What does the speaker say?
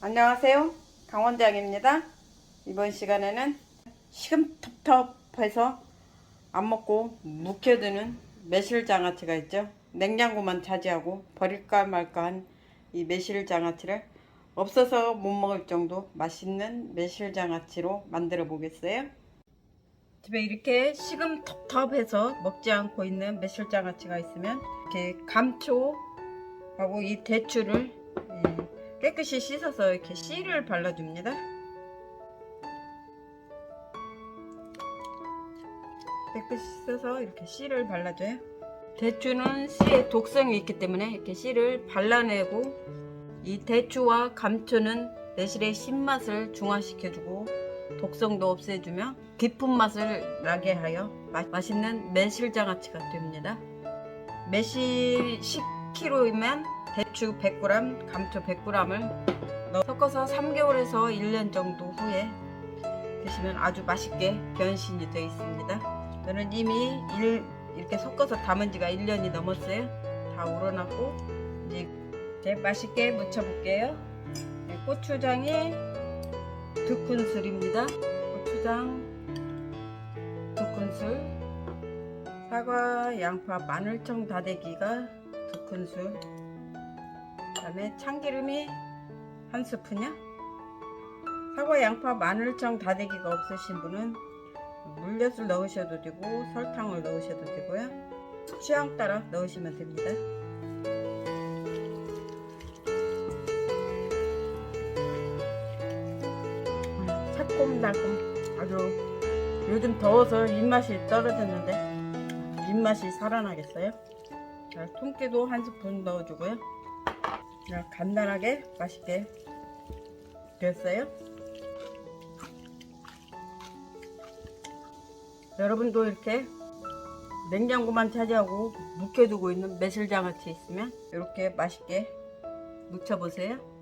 안녕하세요. 강원장입니다. 이번 시간에는 시금텁텁해서 안 먹고 묵혀두는 매실장아찌가 있죠. 냉장고만 차지하고 버릴까 말까 한 이 매실장아찌를 없어서 못 먹을 정도 맛있는 매실장아찌로 만들어 보겠어요. 집에 이렇게 시금텁텁해서 먹지 않고 있는 매실장아찌가 있으면 이렇게 감초하고 이 대추를 예, 깨끗이 씻어서 이렇게 씨를 발라줍니다. 깨끗이 씻어서 이렇게 씨를 발라줘요. 대추는 씨에 독성이 있기 때문에 이렇게 씨를 발라내고 이 대추와 감초는 매실의 신맛을 중화시켜주고 독성도 없애주며 깊은 맛을 나게 하여 마- 맛있는 매실장아찌가 됩니다. 매실 10kg이면 대추 100g, 감초 100g을 넣어 섞어서 3개월에서 1년 정도 후에 드시면 아주 맛있게 변신이 되어 있습니다. 저는 이미 일, 이렇게 섞어서 담은 지가 1년이 넘었어요. 다 우러났고 이제, 맛있게 무쳐 볼게요. 네, 고추장이 두 큰술입니다. 고추장 두 큰술 사과, 양파, 마늘청 다대기가 두 큰술 그 다음에 참기름이 한 스푼이요. 사과, 양파, 마늘청 다대기가 없으신 분은 물엿을 넣으셔도 되고 설탕을 넣으셔도 되고요. 취향 따라 넣으시면 됩니다. 음, 새콤달콤 아주 요즘 더워서 입맛이 떨어졌는데 입맛이 살아나겠어요. 자, 통깨도 한 스푼 넣어주고요. 자, 간단하게 맛있게 됐어요. 여러분도 이렇게 냉장고만 차지하고 묵혀두고 있는 매실장아찌 있으면 이렇게 맛있게 무쳐보세요.